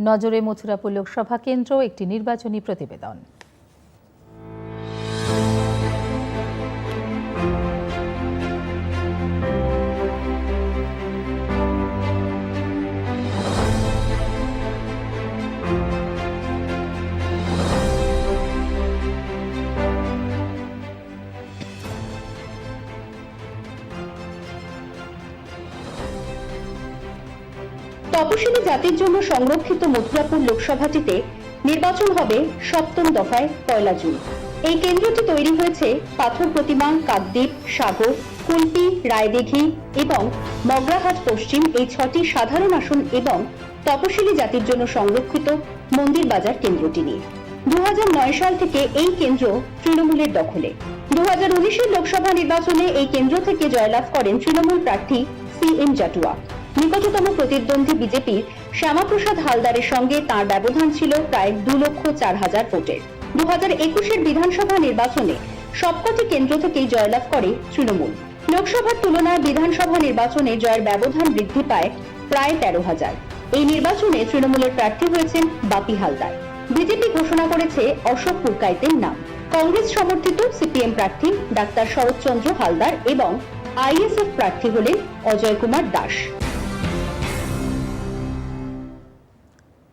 নজরে মথুরাপুর লোকসভা কেন্দ্র একটি নির্বাচনী প্রতিবেদন। তপশিলি জাতির জন্য সংরক্ষিত মথুরাপুর লোকসভাটিতে নির্বাচন হবে সপ্তম দফায় পয়লা জুন। এই কেন্দ্রটি তৈরি হয়েছে পাথর প্রতিমা, কাকদ্বীপ, সাগর, কুলপি, রায়দিঘি এবং মগরাহাট পশ্চিম এই ছটি সাধারণ আসন এবং তপশিলি জাতির জন্য সংরক্ষিত মন্দির বাজার কেন্দ্রটি নিয়ে। দু হাজার নয় সাল থেকে এই কেন্দ্র তৃণমূলের দখলে। দু হাজার লোকসভা নির্বাচনে এই কেন্দ্র থেকে জয়লাভ করেন তৃণমূল প্রার্থী সি এম জাটুয়া। নিকটতম প্রতিদ্বন্দ্বী বিজেপির শ্যামাপ্রসাদ হালদারের সঙ্গে তার ব্যবধান ছিল প্রায় দু লক্ষ চার হাজার ভোটের দু হাজার একুশের বিধানসভা নির্বাচনে সবকটি কেন্দ্র থেকেই জয়লাভ করে তৃণমূল। লোকসভার তুলনায় বিধানসভা নির্বাচনে জয়ের ব্যবধান বৃদ্ধি পায় প্রায় তেরো হাজার। এই নির্বাচনে তৃণমূলের প্রার্থী হয়েছেন বাপি হালদার। বিজেপি ঘোষণা করেছে অশোক পুরকাইতের নাম। কংগ্রেস সমর্থিত সিপিএম প্রার্থী ডাক্তার শরৎচন্দ্র হালদার এবং আইএসএফ প্রার্থী হলেন অজয় কুমার দাস।